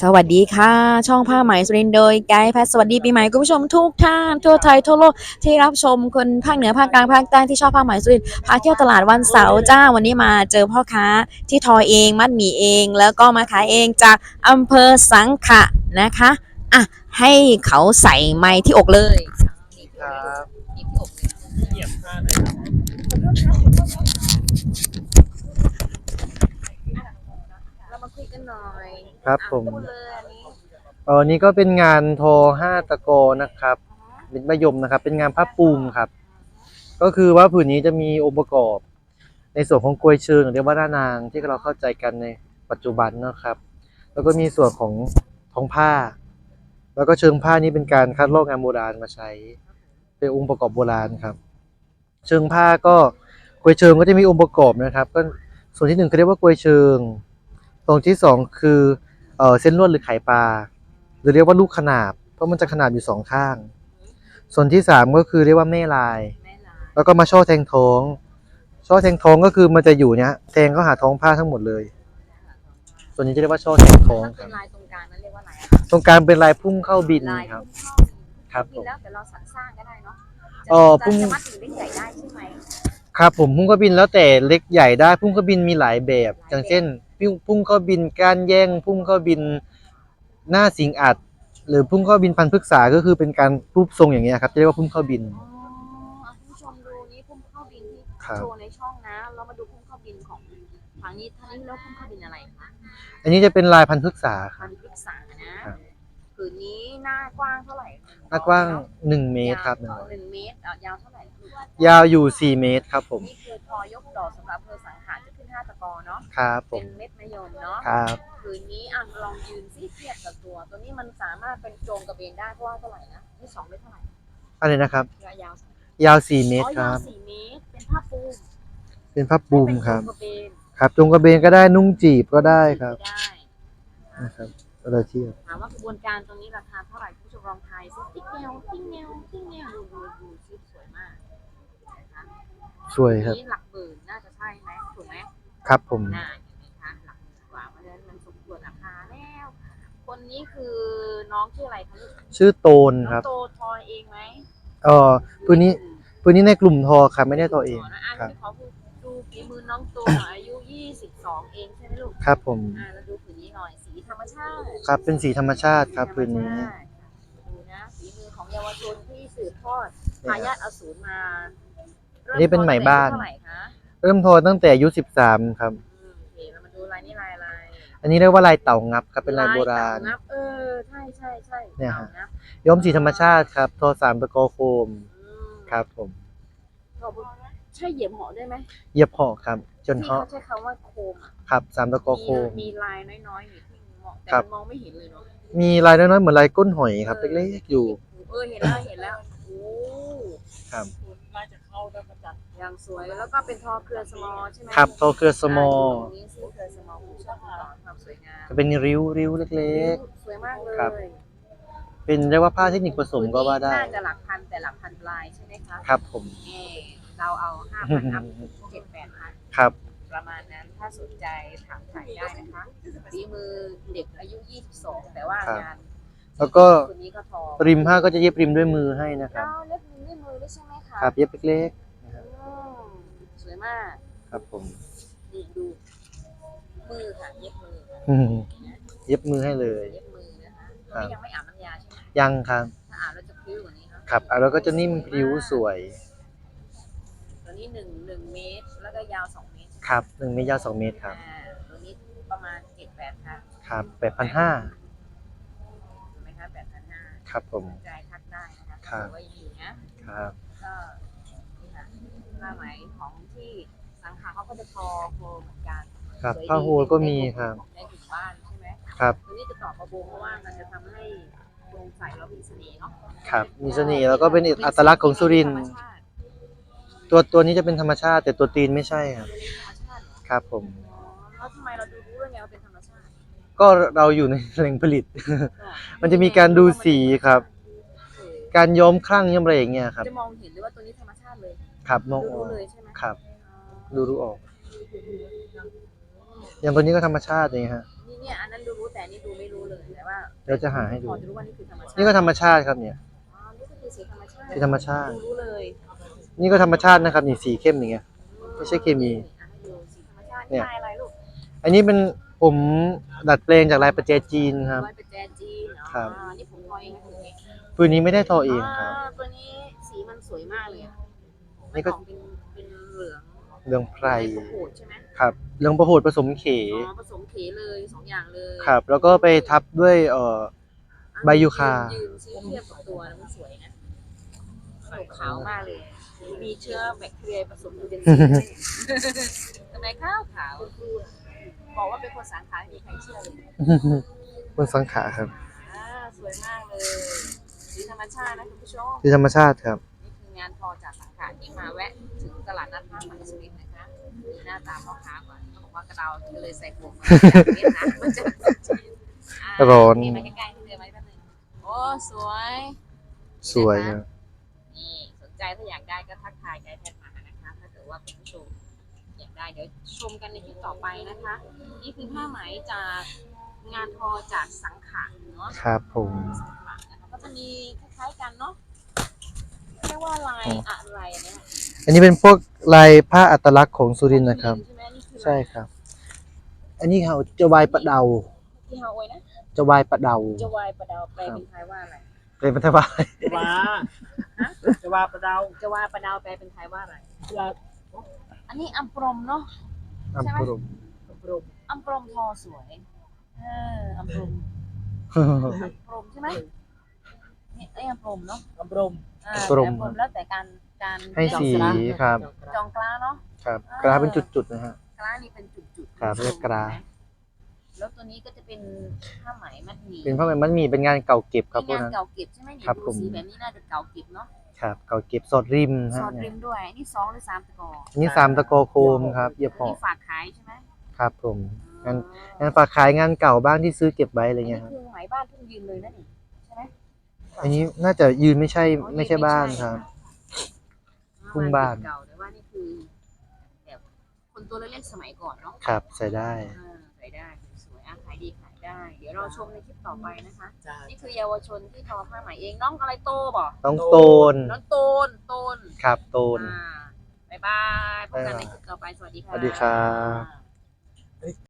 สวัสดีค่ะ ช่องผ้าไหมสุรินโดยไกด์แพทสวัสดีปีใหม่คุณผู้ชมทุกท่านทั่วไทยทั่วโลกที่รับชมคนภาคเหนือภาคกลางภาคใต้ที่ชอบผ้าไหมสุรินพาเที่ยวตลาดวันเสาร์จ้าวันนี้มาเจอพ่อค้าที่ทอเองมัดหมี่เอง แล้วก็มาขายเองจากอำเภอสังขะนะคะอะให้เขาใส่ไม้ที่อกเลยครับ เหยียบผ้าหน่อยครับ เรา มาคุยกันหน่อยครับผม พูดเลยอันนี้เออนี้ก็เป็นงานโทรห้าตะโกนะครับ เป็นมะยมนะครับ เป็นงานผ้าปูมครับ ก็คือว่าผืนนี้จะมีองค์ประกอบ ในส่วนของกลวยเชิงหรือเรียกว่าหน้านางที่เราเข้าใจกันในปัจจุบันนะครับ แล้วก็มีส่วนของท้องผ้า แล้วก็เชิงผ้านี้เป็นการคัดลอกงานโบราณมาใช้ เป็นองค์ประกอบโบราณครับ เชิงผ้าก็กลวยเชิงก็จะมีองค์ประกอบนะครับ ก็ส่วนที่หนึ่งเขาเรียกว่ากลวยเชิง ตรงที่สองคือเอ่อเส้นลวดหรือไข่ปลา หรือเรียกว่าลูกขนาบ เพราะมันจะขนาบอยู่สองข้าง ส่วนที่สามก็คือเรียกว่าแม่ลายแม่ลาแล้วก็มาช่อแทงท้องช่อแทงท้องก็คือมันจะอยู่เนี้ยแทงเข้าหาท้องผ้าทั้งหมดเลย ส่วนนี้จะเรียกว่าช่อแทงท้องถ้าคเป็รับนลายตรงกลางนั้นเรียกว่าอะไรอะตรงกลางเป็นลายพุ่งเข้าบินลายครับพุ่งเข้าครับบิผนมแล้วแต่เราสรรสร้างก็ได้เนาะเอ่อจะพุ่ง จะมัดถึงได้ใหญ่ได้ใช่ไหม ครับผมพุ่งเข้าบินแล้วแต่เล็กใหญ่ได้พุ่งเข้าบินมีหลายแบบ อย่างเช่น พุ่งพุ่งเข้าบินก้านแย่งพุ่งเข้าบินหน้าสิงอัด หรือพุ่งเข้าบินพันพฤกษาก็คือเป็นการรูปทรงอย่างเงี้ยครับจะเรียกว่าพุ่งเข้าบิน อ๋ออะคุณผู้ชมดูนี่พุ่งเข้าบินที่ครับ โชว์ในช่องนะ เรามาดูพุ่งเข้าบินของทางนี้ทางนี้แล้วพุ่งเข้าบินอะไรคะอันนี้จะเป็นลายพันพฤกษาคพัรับนพฤกษานะครับ ผืนนี้หน้า กว้างเท่าไหร่หน้ากว้างหนึ่งเมตรครับยาวหนึ่งเมตรอะยาวเท่าไหร่ ยาวอยู่สี่เมตรครับผม นี่คือทอยกดอกสำหรับอำเภอสังขารจะขึ้นห้าตะกอเนาะ ครับผเป็ม นเม็ดมะยมเนาะครับ ผืนนี้อะลองยืนซิเทียบกับตัว ตัวนี้มันสามารถเป็นโจงกระเบนได้เพราะว่าเท่าไหร่นะนี่สองเมตรเท่าไหร่อะไรนะครับยาวยาวยาวสี่เมตรอ๋อคยารัวบ สี่เมตร เป็นผ้าปูเป็นผ้าปูมครับเป็นโจงกระเบนครับจงกระเบนก็ได้นุ่งจีบก็ได้ครับได้นะครับเราเทียบถามว่ากระบวนการตรงนี้ราคาเท่าไหร่คุณผู้ชมลองทายซิติ๊กแนวติ๊กแนวติ๊กแนวดูดูดูซิสวยมากนะคะ สวยครับ นี่หลักหมื่นน่าจะใช่ไหมถูกไหมครับผม น่าเห็นไหมคะหลักหมื่นกว่าเพราะฉะนั้นมันสมควรราคาแล้ว คนนี้คือน้องชื่ออะไรคะลูกชื่อโตนน้องครับโตทอยเองไหมเออปืนนี้ปืนนี้ในกลุ่มทอครับไม่ได้ทอเองนะอะครับที่เขาดูฝีมือน้องโตหน่อยอายุ 22 เองใช่ไหมลูกครับผม อ่าแล้วดูผืนนี้หน่อยสีธรรมชาติ ครับเป็นสีธรรมชาติครับปืนนี้ ดูนะฝีมือของเยาวชนที่สืบทอดทายาทอสูรมาริ่ อันนี้เป็นไหมบ้าน เท่าไหร่คะเริ่มทอตั้งแต่อายุสิบสามครับ อืมโอเคเรามาดูลายนี้ลายอะไรอันนี้เรียกว่าลายเต่างับครับเป็นลายโบราณเต่งับเออใช่ใช่ใช่เนี่ยฮะ ต่างับย้อมสีธรรมชาติครับทอสามตะกอโคมอืมครับผมขอบคุณใช่เหยียบเหาะได้ไหมเย็บห่อครับ จนที่เหาะเขาใช้คำว่าโคมอะครับสามตะกอโคมีมมีลายน้อยๆอยู่ที่มองแต่ครับ มันมองไม่เห็นเลยเนาะ มีลายน้อยๆเหมือนลายก้นหอยครับเล็กๆอยู่ เออเห็นแล้วเห็นแล้วโอ้ครับคุณน่า จะเข้าได้ประจักษ์ยังสวยแล้วก็เป็นทอเครือสมอใช่ไหมครับทอเครือสมอายู่ตรงนี้ซึ่งเครือสมอคุณชอบความสวยงามจะเป็นริ้วริ้วเล็ก สวยมากเลยครับ ๆ เป็นเรียกว่าผ้าเทคนิคผสมก็ว่าได้น่าจะหลักพันแต่หลักพันปลายใช่ไหมคะครับผม เออเราเอาห้าพันอัพเจ็ดแปดพัน ครับ ประมาณนั้นถ้าสนใจถามถ่ายได้นะคะฝีมือเด็กอายุ 22 แต่ว่าครับ งานแล้วก็คนนี้ก็ทอริมผ้าก็จะเย็บริมด้วยมือให้นะครับเราเล็บมือ ด้วยมือด้วยใช่ไหมคะครับเย็บเล็กอืมสวยมากๆครับผมนี่ดู มือค่ะ เย็บมือค่ะอืมเย็บมือให้เลย เย็บมือนะคะตครัอนบนี้ยังไม่อาบน้ำยาใช่ไหมยังครับถ้าอาบแล้วจะพริ้วกว่านี้เนาะครับอะแล้วก็จะนิ่มพริ้วสวยตัวนี้หนึ่งหนึ่งเมตร แล้วก็ยาวสองเมตรครับหนึ่งเมตรยาวสองเมตรครับอ่าตัวนี้ประมาณเจ็ดแปดพันครับแปดพันห้าถูกไหมคะแปดพันห้าครับผมสนใจทักได้นะคะครับถือว่ายังอยู่นะ ครับ ก็นี่ค่ะผ้าไหมของที่สังขาเขาก็จะทอโคเหมือนกันครับสวยดีผ้าฮูลก็มีครับ ในกลุ่มบ้านใช่ไหมครับ ตัวนี้จะต่อกระโปรงเพราะว่ามันจะทำให้โปรงใสแล้วมีเสน่ห์เนาะครับมีเสน่ห์แล้วก็เป็นอัตลักษณ์ของสุรินทร์ธรรมชาติตัวตัวนี้จะเป็นธรรมชาติ แต่ตัวตีนไม่ใช่ครับ ตัวนี้ธรรมชาติเหรอครับผม อ๋อแล้วทำไมเราดูรู้ได้ไงว่าเป็นธรรมชาติก็เราอยู่ในแหล่งผลิต มันจะมีการดูสีครับเออ การย้อมคลั่งย้อมอะไรอย่างเงี้ยครับ จะมองเห็นเลยว่าตัวนี้ธรรมชาติเลยครับมดูองอรู้อกเลยใช่ไหมครับอ๋อดูรู้ออก อย่างตัวนี้ก็ธรรมชาติอย่างเงี้ยฮะนี่เนี่ยอันนั้นดูรู้แต่แต่นี่ดูไม่รู้เลยแต่ว่าเดี๋ยวจะหาให้ดู พอจะรู้ว่านี่คือธรรมชาตินี่ก็ธรรมชาติครับเนี่ย อ๋อนี่ก็คือสีธรรมชาติสีธรรมชาติ ดูรู้เลยนี่ก็ธรรมชาตินะครับนี่สีเข้มอย่างเงี้ย ไม่ใช่เคมีอะให้ดูสีธรรมชาติเนี่นี่ยลายอะไรลูกอันนี้เป็นผมดัดแปลงจากลายประแจจีนครับ ลายเป็นแจจีนเหรอครับอ่านี่ผมทอเองนะ ตัวนี้ปืนนี้ไม่ได้ทอเองครับอ่าตัวนี้สีมันสวยมากเลยอะนี่ก็มัออเป็นเป็นเหลืองเรื่องไพรลายประโขดใช่ไหมครับเรื่องประโหดผสมเขอ๋อผสมเขเลยสองอย่างเลยครับ แล้วก็ไปทับด้วยเอ่อใบยูคายืนซีเทียบกับตัวแล้วมันสวยนะสวยขาวมากเลย มีเชื้อแบคทีเรียผสมอยู่เป็นสีทำไมขาวขาวบอกว่าเป็นคนสังขารไม่มีใครเชื่อเลยบนสังขาครับ รรมชาตินะคุณผู้ชมที่ธรรมชาติครับ นี่คืองานทอจากสังขารที่มาแวะถึงตลาดนัดผ้าไหมสุรินทร์นะคะดูหน้าตาพ่อค้าก่อนเขาบอกว่ากระเดาก็เลยใส่ผมมาจากเวียดนามมาจากจีนอ่าร้อน นี่มาใกล้ๆที่เดินไว้แป๊บนึงโอ้สวย สวยครับนี่สนใจถ้าอยากได้ก็ทักทายไกด์แพทย์มานะคะ ถ้าเกิดว่าคุณผู้ชมอยากได้เดี๋ยวชมกันในคลิปต่อไปนะคะ นี่คือผ้าไหมจากงานทอจากสังขารเนาะ ครับผม สังข กันเนาะเรียกว่าลายอะไรเนี่ยอันนี้เป็นพวกลายผ้าอัตลักษณ์ของสุรินทร์นะครับ ใช่ไหมนี่คือใช่ครับ อันนี้เขาจะวายประเดาที่เฮาโอยนะจะวายประเดาจะวายประดาวแปลเป็นไทยว่าอะไรเป็นพันธบัตรจะว่าจะว่าประดาวจะวายประดาวแปลเป็นไทยว่าอะไรจะว่าอันนี้อัมปรมเนาะอัมพรุมปรมอัมปรมทอสวยเอออัมปรมอัมปรมใช่ไหม นี่ไอ้อัมปรมเนาะกำรมอ่าอัมปรม แต่อัมแล้วแต่การการให้สีครับ จองกล้าเนาะ ครับกราฟเป็นจุดๆนะฮะ กล้านี่เป็นจุดๆครับเรียกกล้า แล้วตัวนี้ก็จะเป็นผ้าไหมมัดหมี่เป็นผ้าไหมมันมีเป็นงานเก่าเก็บครับพวเป็กนงานนั้น เก่าเก็บใช่ไหมเนี่ยครับดูผม สีแบบนี้น่าจะเก่าเก็บเนาะครับ เก่าเก็บสอดริมซฮะอสริมด้วยนี่สองหรือสามตะกออันนี่สามตะโกโคมครับเหยียบหอันอนี้ฝากขายใช่ไหมครับผม งั้นอ๋องานฝากขายงานเก่าบ้างที่ซื้อเก็บไว้อะไรอันนี้เงี้ยครับ คือไหมบ้านทุ่งยืนเลยนะนี่ใช่ไหม อันนี้น่าจะยืนไม่ใช่อ๋อไม่ใช่บ้านครับ ทุ่งบ้าน เก่าแต่ว่านี่คือแบบคนตัวเล็กๆสมัยก่อนเนาะครับใส่ได้ อ่าใส่ได้สวยอะขายดีขายได้ เดี๋ยวเราชมในคลิปต่อไปนะคะ จ้านี่คือเยาวชนที่ทอผ้าไหมเองน้องอะไรโตบ่ต้องโตนน้องโตนโตนครับโตน อ่าบ๊ายบายพบกันในคลิปต่อไปสวัสดีค่ะ สวัสดีครับ